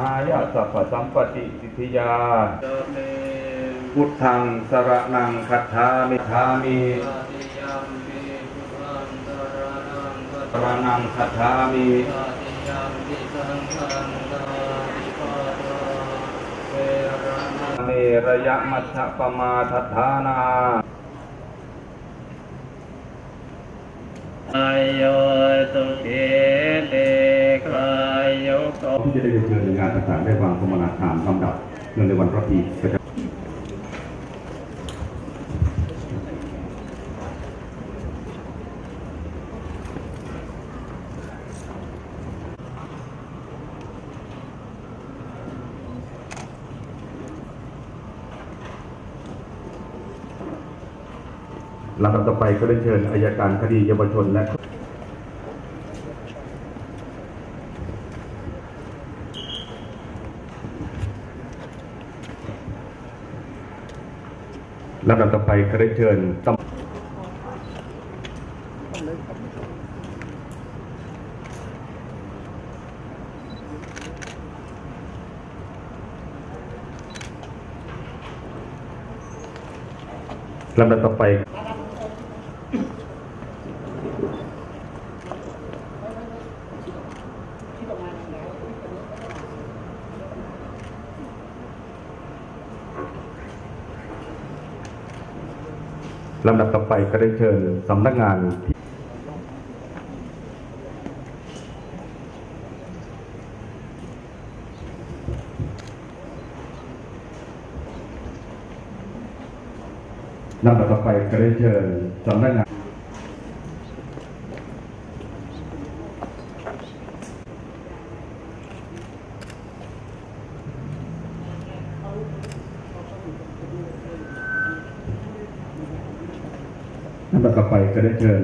หายาสัพพสัมปติสิทธิยาเมพุทธังสระนังคัจฉามิทามิสรณังคัจสรนังคัจฉามิเระมระยะมัชฌะปมาทัฏฐานาอายโยตุเก ที่จะได้เรียนเชิญในงานต่างๆได้วางสมณฐานลำดับเนื่องในวันพระพีประจำลำดับต่อไปก็ได้เชิญอายการคดีเยาวชนและ ลำดับต่อไปก็ได้เชิญตำลำดับต่อไป ลำดับต่อไปก็ได้เชิญสำนักงานที่ลำดับต่อไปก็ได้เชิญสำนักงาน ท่านต่อไปก็ได้เชิญ